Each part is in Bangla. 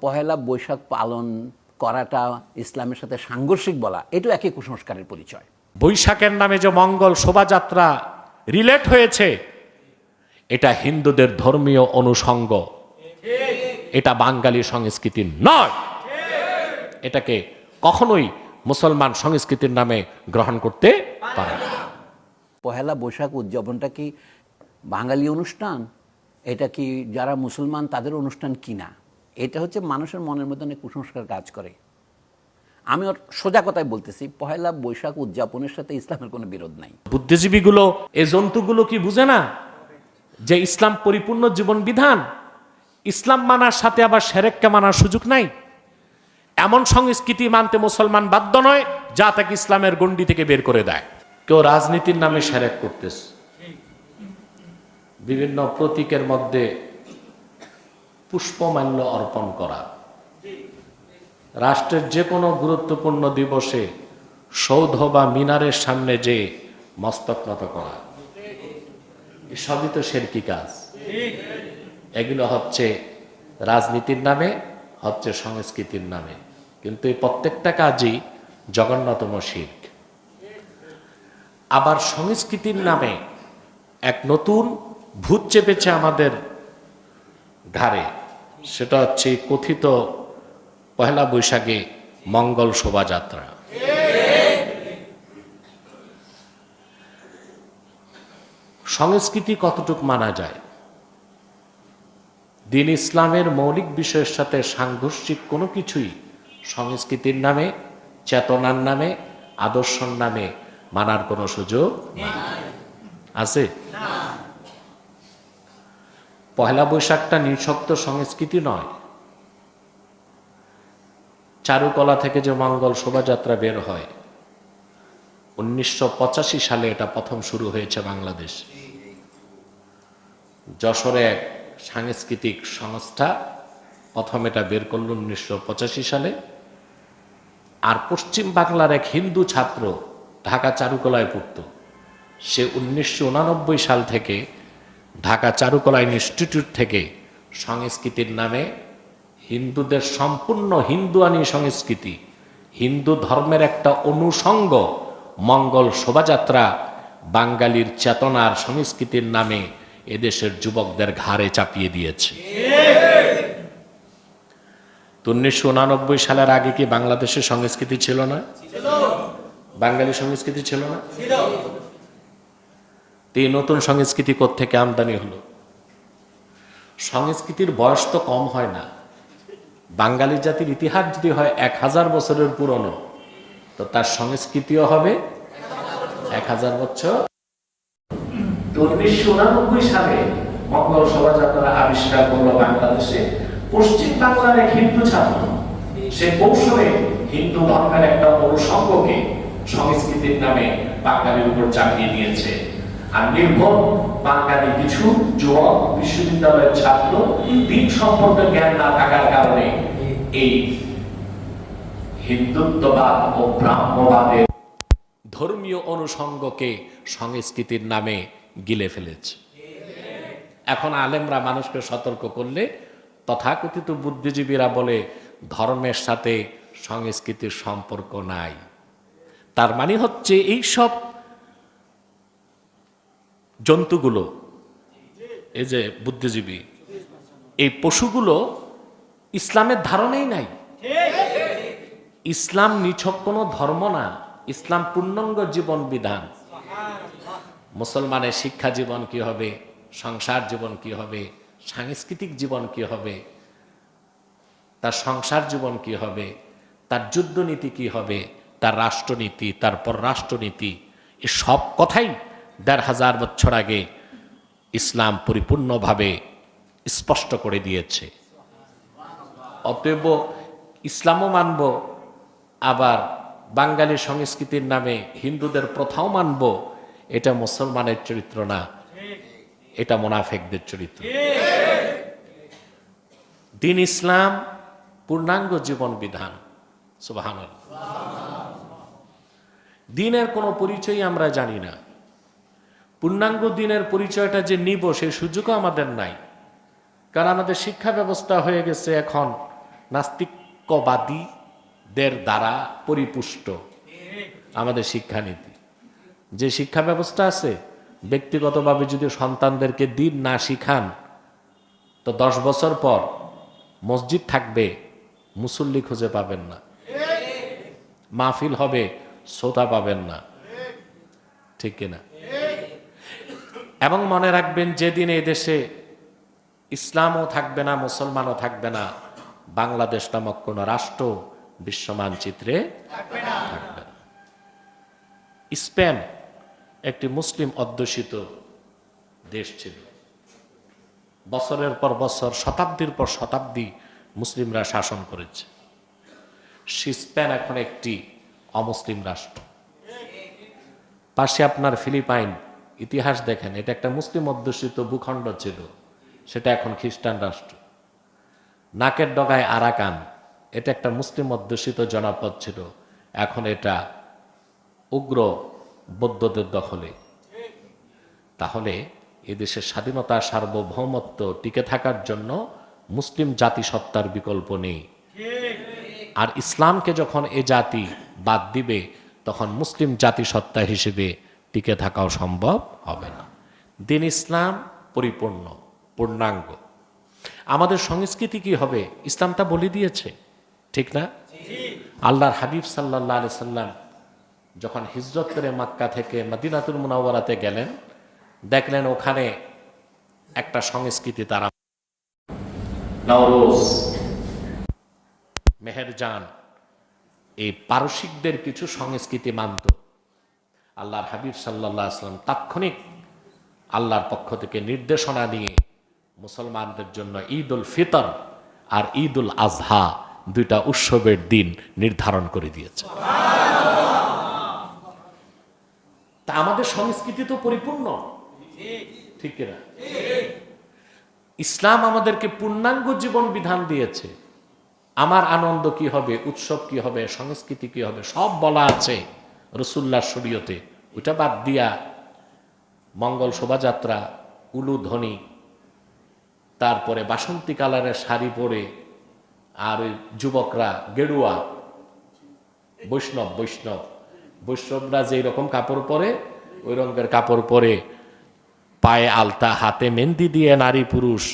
পহেলা বৈশাখ পালন করাটা ইসলামের সাথে সাংঘর্ষিক বলা এটাও একই কুসংস্কারের পরিচয়। বৈশাখের নামে যে মঙ্গল শোভাযাত্রা রিলেট হয়েছে এটা হিন্দুদের ধর্মীয় অনুষঙ্গ। এটা বাঙালি সংস্কৃতি নয়। এটাকে কখনোই মুসলমান সংস্কৃতির নামে গ্রহণ করতে পারে না। পহেলা বৈশাখ উদযাপনটা কি বাঙালি অনুষ্ঠান? এটা কি যারা মুসলমান তাদের অনুষ্ঠান কি না? এটা হচ্ছে মানুষের মনের মধ্যে অনেক কুসংস্কার কাজ করে। আমি ওর সোজা কথায় বলতেছি, পহেলা বৈশাখ উদযাপনের সাথে ইসলামের কোনো বিরোধ নাই। বুদ্ধিজীবীগুলো এই জন্তুগুলো কি বুঝে না? যে ইসলাম পরিপূর্ণ জীবন বিধান ইসলাম মানার সাথে আবার সেরেককে মানার সুযোগ নাই। এমন সংস্কৃতি মানতে মুসলমান বাধ্য নয়, যা তাকে ইসলামের গণ্ডি থেকে বের করে দেয়। কেউ রাজনীতির নামে সেরেক করতেছে। বিভিন্ন প্রতীকের মধ্যে পুষ্পমাল্য অর্পণ করা। রাষ্ট্রের যে কোনো গুরুত্বপূর্ণ দিবসে সৌধ বা মিনারের সামনে যে মস্তক নত করা। সবই তো শেরকি কাজ। এগুলো হচ্ছে রাজনীতির নামে, হচ্ছে সংস্কৃতির নামে। কিন্তু এই প্রত্যেকটা কাজই জগন্নাতম শির্ক। আবার সংস্কৃতির নামে এক নতুন ভূত চেপেছে আমাদের ঘাড়ে সেটা হচ্ছে কথিত পহেলা বৈশাখে মঙ্গল শোভাযাত্রা। সংস্কৃতি কতটুক মানা যায়? দিন ইসলামের মৌলিক বিষয়ের সাথে সাংঘর্ষিক কোনো কিছুই সংস্কৃতির নামে, চেতনার নামে, আদর্শর নামে মানার কোনো সুযোগ আছে? পহেলা বৈশাখটা নিঃশক্ত সংস্কৃতি নয়। চারুকলা থেকে যে মঙ্গল শোভাযাত্রা বের হয়, উনিশশো পঁচাশি সালে এটা প্রথম শুরু হয়েছে বাংলাদেশ। যশোরে এক সাংস্কৃতিক সংস্থা প্রথম এটা বের করল উনিশশো পঁচাশি সালে। আর পশ্চিম বাংলার এক হিন্দু ছাত্র ঢাকা চারুকলায় পড়ত। সে উনিশশো সাল থেকে ঢাকা চারুকলা ইনস্টিটিউট থেকে সংস্কৃতির নামে হিন্দুদের সম্পূর্ণ হিন্দুয়ানি সংস্কৃতি, হিন্দু ধর্মের একটা অনুষঙ্গ মঙ্গল শোভাযাত্রা বাঙালির চেতনার সংস্কৃতির নামে এদেশের যুবকদের ঘাড়ে চাপিয়ে দিয়েছে। উনিশশো উনানব্বই সালের আগে কি বাংলাদেশের সংস্কৃতি ছিল না? বাঙালি সংস্কৃতি ছিল না? তো এই নতুন সংস্কৃতি থেকে আমদানি হলো? সংস্কৃতির বয়স তো কম হয় না। বাঙালি জাতির ইতিহাস যদি হয় এক হাজার বছরের পুরনো, তো তার সংস্কৃতিও হবে এক হাজার বছর। উনিশশো উনানব্বই সালে মঙ্গল শোভাযাত্রা আবিষ্কার করল বাংলাদেশে। পশ্চিম বাংলার এক হিন্দু ছাত্র। সে কৌশলে হিন্দু ধর্মের একটা অনুষঙ্গকে সংস্কৃতির নামে বাঙালির উপর চাপিয়ে দিয়েছে আর নির্ভর বাঙালি কিছু যুবক, বিশ্ববিদ্যালয়ের ছাত্র সম্পর্কে জ্ঞান না থাকার কারণে এই হিন্দুত্ববাদ ও ব্রাহ্মবাদের ধর্মীয় অনুষঙ্গকে সংস্কৃতির নামে গিলে ফেলেছে। এখন আলেমরা মানুষকে সতর্ক করলে তথাকথিত বুদ্ধিজীবীরা বলে ধর্মের সাথে সংস্কৃতির সম্পর্ক নাই। তার মানে হচ্ছে এই সব জন্তুগুলো, এই যে বুদ্ধিজীবী, এই পশুগুলো ইসলামের ধারণেই নাই। ইসলাম নিছক কোনো ধর্ম না, ইসলাম পূর্ণাঙ্গ জীবন বিধান। মুসলমানের শিক্ষা জীবন কি হবে, সংসার জীবন কি হবে, সাংস্কৃতিক জীবন কি হবে, তার সংসার জীবন কি হবে, তার যুদ্ধনীতি কি হবে, তার রাষ্ট্রনীতি তার পররাষ্ট্রনীতি এ সব কথাই দেড় হাজার বছর আগে ইসলাম পরিপূর্ণভাবে স্পষ্ট করে দিয়েছে। অতএব ইসলামও মানব, আবার বাঙালি সংস্কৃতির নামে হিন্দুদের প্রথাও মানব, এটা মুসলমানের চরিত্র না, এটা মোনাফেকদের চরিত্র। দিন ইসলাম, পূর্ণাঙ্গ জীবন বিধান সুবাহান দিনের কোনো পরিচয় আমরা জানি না। পূর্ণাঙ্গ দিনের পরিচয়টা যে নিব, সেই সুযোগও আমাদের নাই। কারণ আমাদের শিক্ষা ব্যবস্থা হয়ে গেছে এখন নাস্তিকবাদীদের দ্বারা পরিপুষ্ট আমাদের শিক্ষানীতি। যে শিক্ষা ব্যবস্থা আছে, ব্যক্তিগতভাবে যদি সন্তানদেরকে দিন না শিখান, তো দশ বছর পর মসজিদ থাকবে, মুসল্লি খুঁজে পাবেন না। মাহফিল হবে, শ্রোতা পাবেন না। ঠিক কিনা? এবং মনে রাখবেন যেদিন এই দেশে ইসলামও থাকবে না মুসলমানও থাকবে না বাংলাদেশ নামক কোন রাষ্ট্র বিশ্ব মানচিত্রে থাকবে না। স্পেন একটি মুসলিম অধ্যুষিত দেশ ছিল। বছরের পর বছর শতাব্দীর পর শতাব্দী মুসলিমরা শাসন করেছে। স্পেন এখন একটি অমুসলিম রাষ্ট্র। পাশে আপনার ফিলিপাইন ইতিহাস দেখেন, এটা একটা মুসলিম অধ্যুষিত ভূখণ্ড ছিল, সেটা এখন খ্রিস্টান রাষ্ট্র। নাকের ডগায় আরাকান, এটা একটা মুসলিম অধ্যুষিত জনপদ ছিল, এখন এটা উগ্র বৌদ্ধদের দখলে। তাহলে এদেশের স্বাধীনতা সার্বভৌমত্ব টিকে থাকার জন্য মুসলিম জাতিসত্তার বিকল্প নেই। আর ইসলামকে যখন এ জাতি বাদ দিবে, তখন মুসলিম জাতিসত্তা হিসেবে টিকে থাকাও সম্ভব হবে না। দিন ইসলাম পরিপূর্ণ পূর্ণাঙ্গ। আমাদের সংস্কৃতি কি হবে? ইসলাম তা বলে দিয়েছে ঠিক না? আল্লাহর হাবিব সাল্লাহ আলি সাল্লাম যখন হিজরত করে মাক্কা থেকে মদিনাতুল মুনাওয়ারাতে গেলেন দেখলেন ওখানে একটা সংস্কৃতি তারা নওরোজ। মেহেরজান। এই পারসিকদের কিছু সংস্কৃতি মানত। আল্লাহর হাবিব সাল্লাহ আসলাম তাৎক্ষণিক আল্লাহর পক্ষ থেকে নির্দেশনা নিয়ে মুসলমানদের জন্য ঈদ উল ফিতর আর ঈদ উল আজহা দুইটা উৎসবের দিন নির্ধারণ করে দিয়েছে। তা আমাদের সংস্কৃতি তো পরিপূর্ণ। ঠিক কিনা? ইসলাম আমাদেরকে পূর্ণাঙ্গ জীবন বিধান দিয়েছে। আমার আনন্দ কি হবে, উৎসব কি হবে, সংস্কৃতি কি হবে, সব বলা আছে। রসুল্লাহ শরীয়তে। ওইটা বাদ দিয়া মঙ্গল শোভাযাত্রা উলু ধ্বনি তারপরে বাসন্তী কালারের শাড়ি পরে আর ওই যুবকরা গেরুয়া, বৈষ্ণব বৈষ্ণব। বৈষ্ণবরা যেই রকম কাপড় পরে, ওই রঙের কাপড় পরে পায়ে আলতা, হাতে মেহেন্দি দিয়ে নারী পুরুষ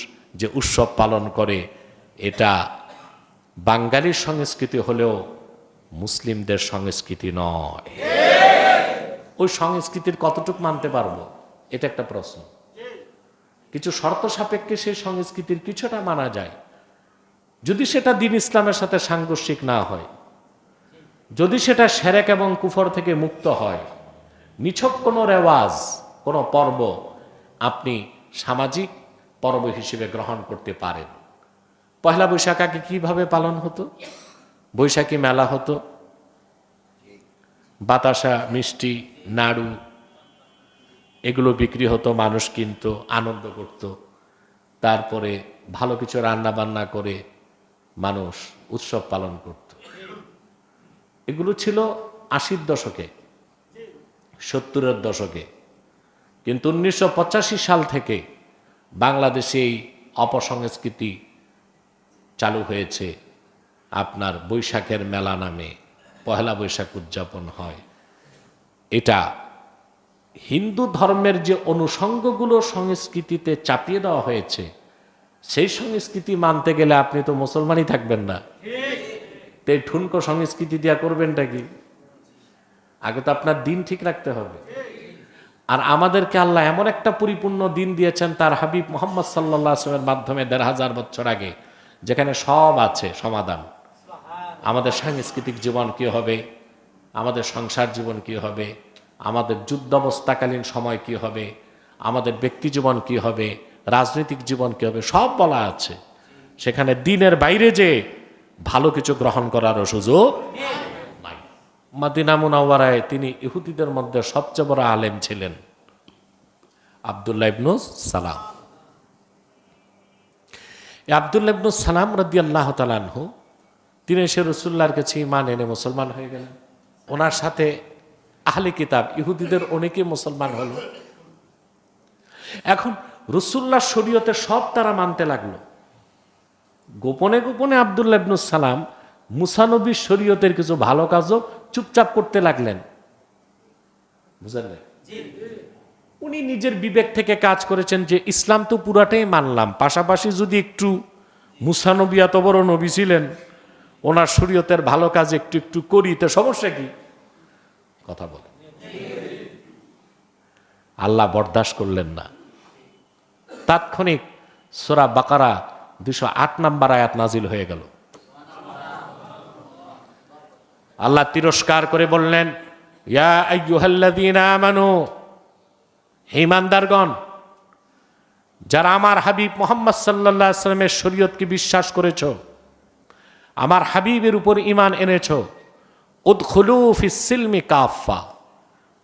যে উৎসব পালন করে, এটা বাঙালির সংস্কৃতি হলেও মুসলিমদের সংস্কৃতি নয়। ওই সংস্কৃতির কতটুক মানতে পারব? এটা একটা প্রশ্ন। কিছু শর্ত সাপেক্ষে সেই সংস্কৃতির কিছুটা মানা যায়। যদি সেটা দিন ইসলামের সাথে সাংঘর্ষিক না হয়, যদি সেটা সেরেক এবং কুফর থেকে মুক্ত হয়, নিছক কোনো রেওয়াজ, কোনো পর্ব আপনি সামাজিক পর্ব হিসেবে গ্রহণ করতে পারেন। পয়লা বৈশাখ আগে কীভাবে পালন হতো? বৈশাখী মেলা হতো। বাতাসা, মিষ্টি, নাড়ু, এগুলো বিক্রি হতো, মানুষ কিনতো, আনন্দ করত। তারপরে ভালো কিছু রান্না বান্না করে মানুষ উৎসব পালন করত। এগুলো ছিল আশির দশকে, সত্তরের দশকে। কিন্তু উনিশশো পঁচাশি সাল থেকে বাংলাদেশে এই অপসংস্কৃতি চালু হয়েছে। আপনার বৈশাখের মেলা নামে পহেলা বৈশাখ উদযাপন হয়। এটা হিন্দু ধর্মের যে অনুষঙ্গগুলো সংস্কৃতিতে চাপিয়ে দেওয়া হয়েছে সেই সংস্কৃতি মানতে গেলে আপনি তো মুসলমানই থাকবেন না। তো ঠুনকো সংস্কৃতি দিয়া করবেনটা কি? আগে তো আপনার দিন ঠিক রাখতে হবে। আর আমাদেরকে আল্লাহ এমন একটা পরিপূর্ণ দিন দিয়েছেন তার হাবিব মোহাম্মদ আসলামের মাধ্যমে দেড় হাজার বছর আগে যেখানে সব আছে সমাধান। আমাদের সাংস্কৃতিক জীবন কি হবে? আমাদের সংসার জীবন কি হবে? আমাদের যুদ্ধাবস্থাকালীন সময় কি হবে? আমাদের ব্যক্তি জীবন কি হবে? রাজনৈতিক জীবন কি হবে? সব বলা আছে। সেখানে দিনের বাইরে যে ভালো কিছু গ্রহণ করারও সুযোগ নাই। মাদিনা মুনাওয়ারায় তিনি ইহুদিদের মধ্যে সবচেয়ে বড় আলেম ছিলেন। আবদুল্লাহ ইবনুস সালাম। আবদুল্লাহ ইবনুস সালাম রদি তালানহু তিনি এসে রসুল্লাহর কাছে ইমান এনে মুসলমান হয়ে গেলেন ওনার সাথে আহলে কিতাব, ইহুদিদের অনেকে মুসলমান হলো। এখন রসুল্লাহ শরীয়তে সব তারা মানতে লাগল। গোপনে গোপনে আবদুল্লাহ ইবনুস সালাম মুসানবীর শরীয়তের কিছু ভালো কাজও চুপচাপ করতে লাগলেন। বুঝলেন? উনি নিজের বিবেক থেকে কাজ করেছেন যে ইসলাম তো পুরাটাই মানলাম। পাশাপাশি যদি একটু মুসানবী এত বড় নবী ছিলেন ওনার শরীয়তের ভালো কাজ একটু একটু করি, তো সমস্যা কি? কথা বল। আল্লাহ বরদাস্ত করলেন না। তাৎক্ষণিক সোরা বাকারা দুশো আট নাম্বার আয়াত নাজিল হয়ে গেল। আল্লাহ তিরস্কার করে বললেন আইয়ুহাল্লাযীনা আমানু, হে ইমানদারগণ, যারা আমার হাবিব মোহাম্মদ আলাইহি সাল্লামের শরীয়তকে বিশ্বাস করেছ আমার হাবিবের উপর ইমান এনেছ। উদখুলু ফিস সিলমি কাফা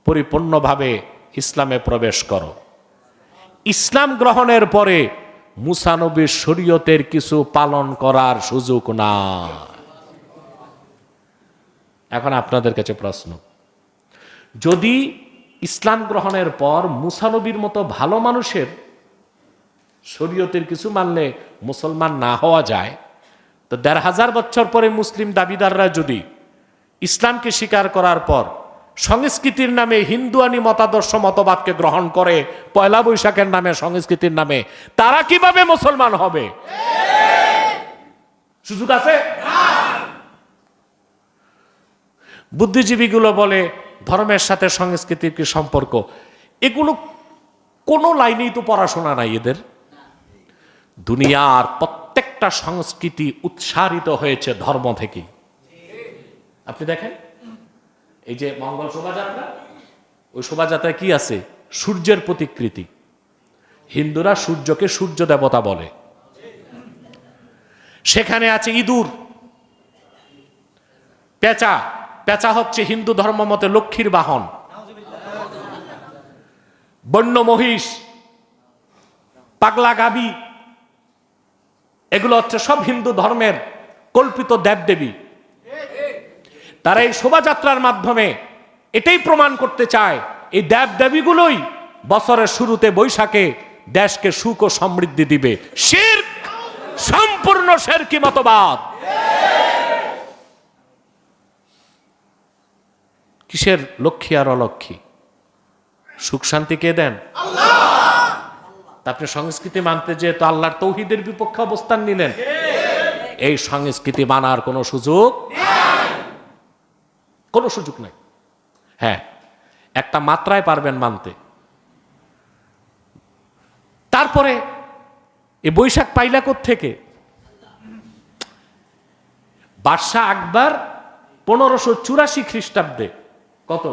পরিপূর্ণভাবে ইসলামে প্রবেশ করো। ইসলাম গ্রহণের পরে মুসানবীর শরীয়তের কিছু পালন করার সুযোগ না এখন আপনাদের কাছে প্রশ্ন। যদি ইসলাম গ্রহণের পর মুসানবীর মতো ভালো মানুষের শরীয়তের কিছু মানলে মুসলমান না হওয়া যায় তো দেড় হাজার বছর পরে মুসলিম দাবিদাররা যদি ইসলামকে স্বীকার করার পর সংস্কৃতির নামে হিন্দুয়ানি মতাদর্শ মতবাদকে গ্রহণ করে পয়লা বৈশাখের নামে সংস্কৃতির নামে, তারা কীভাবে মুসলমান হবে? সুযোগ আছে? বুদ্ধিজীবীগুলো বলে ধর্মের সাথে সংস্কৃতির কি সম্পর্ক? এগুলো কোনো লাইনেই তো পড়াশোনা নাই এদের। দুনিয়ার প্রত্যেকটা সংস্কৃতি উৎসারিত হয়েছে ধর্ম থেকে। আপনি দেখেন, এই যে মঙ্গল শোভাযাত্রা, ওই শোভাযাত্রায় কি আছে? সূর্যের প্রতিকৃতি। হিন্দুরা সূর্যকে সূর্য দেবতা বলে। সেখানে আছে ইঁদুর। পেঁচা। পেঁচা হচ্ছে হিন্দু ধর্ম মতে লক্ষ্মীর বাহন। বন্য মহিষ। পাগলা গাবি এগুলো হচ্ছে সব হিন্দু ধর্মের কল্পিত দেবদেবী। তারা এই শোভাযাত্রার মাধ্যমে এটাই প্রমাণ করতে চায়, এই দেব দেবীগুলোই বছরের শুরুতে বৈশাখে দেশকে সুখ ও সমৃদ্ধি দিবে। শির সম্পূর্ণ শেরকি মতবাদ। কিসের লক্ষ্মী আর অলক্ষ্মী? সুখ শান্তি কে দেন? তা আপনি সংস্কৃতি মানতে যে তো আল্লাহর তৌহিদের বিপক্ষে অবস্থান নিলেন, এই সংস্কৃতি মানার কোনো সুযোগ কোনো সুযোগ নাই। হ্যাঁ একটা মাত্রায় পারবেন মানতে। তারপরে এই বৈশাখ পাইলা থেকে বাদশাহ আকবর পনেরোশো চুরাশি খ্রিস্টাব্দে। কত?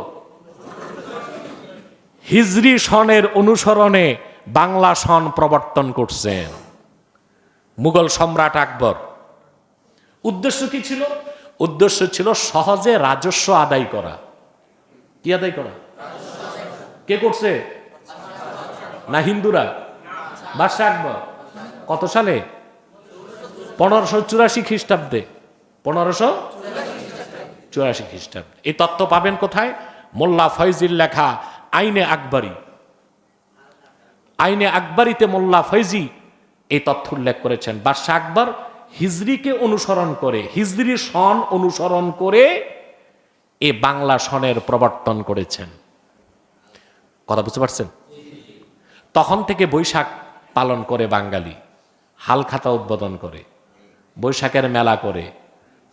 হিজরি সনের অনুসরণে বাংলা সন প্রবর্তন করছেন মুঘল সম্রাট আকবর। উদ্দেশ্য কি ছিল? উদ্দেশ্য ছিল সহজে রাজস্ব আদায় করা। কি আদায় করা? কে করছে? না, হিন্দুরা। বাদশাহ আকবর। কত সালে? পনেরোশো চুরাশি খ্রিস্টাব্দে। পনেরোশো চুরাশি খ্রিস্টাব্দে। এই তত্ত্ব পাবেন কোথায়? মোল্লা ফয়জির লেখা আইনে আকবরী। আইনে আকবরীতে মোল্লা ফৈজি এই তথ্য উল্লেখ করেছেন। বাদশাহ আকবর হিজরিকে অনুসরণ করে, হিজরি সন অনুসরণ করে এ বাংলা সনের প্রবর্তন করেছেন। কথা বুঝতে পারছেন? তখন থেকে বৈশাখ পালন করে বাঙালি হালখাতা উদ্বোধন করে, বৈশাখের মেলা করে,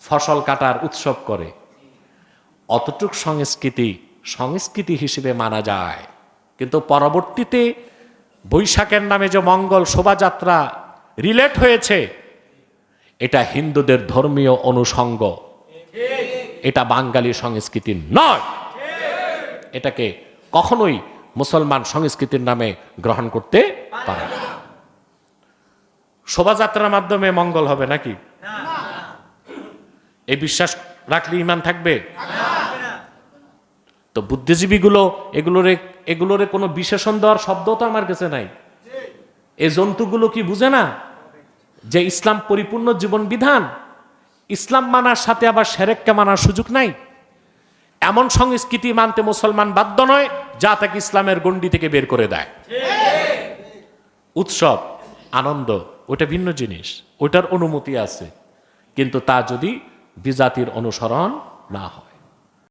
ফসল কাটার উৎসব করে। অতটুক সংস্কৃতি সংস্কৃতি হিসেবে মানা যায়। কিন্তু পরবর্তীতে বৈশাখের নামে যে মঙ্গল শোভাযাত্রা রিলেট হয়েছে, এটা হিন্দুদের ধর্মীয় অনুষঙ্গ। এটা বাঙালি সংস্কৃতি নয়। এটাকে কখনোই মুসলমান সংস্কৃতির নামে গ্রহণ করতে পারে না। শোভাযাত্রার মাধ্যমে মঙ্গল হবে নাকি? এই বিশ্বাস রাখলে ইমান থাকবে? তো বুদ্ধিজীবীগুলো এগুলোরে এগুলোরে কোনো বিশেষণ দেওয়ার শব্দ তো আমার কাছে নাই। এই জন্তুগুলো কি বুঝে না? যে ইসলাম পরিপূর্ণ জীবন বিধান ইসলাম মানার সাথে আবার সেরেককে মানার সুযোগ নাই। এমন সংস্কৃতি মানতে মুসলমান বাধ্য নয়, যা তাকে ইসলামের গণ্ডি থেকে বের করে দেয়। উৎসব, আনন্দ ওটা ভিন্ন জিনিস, ওইটার অনুমতি আছে। কিন্তু তা যদি বিজাতির অনুসরণ না হয়।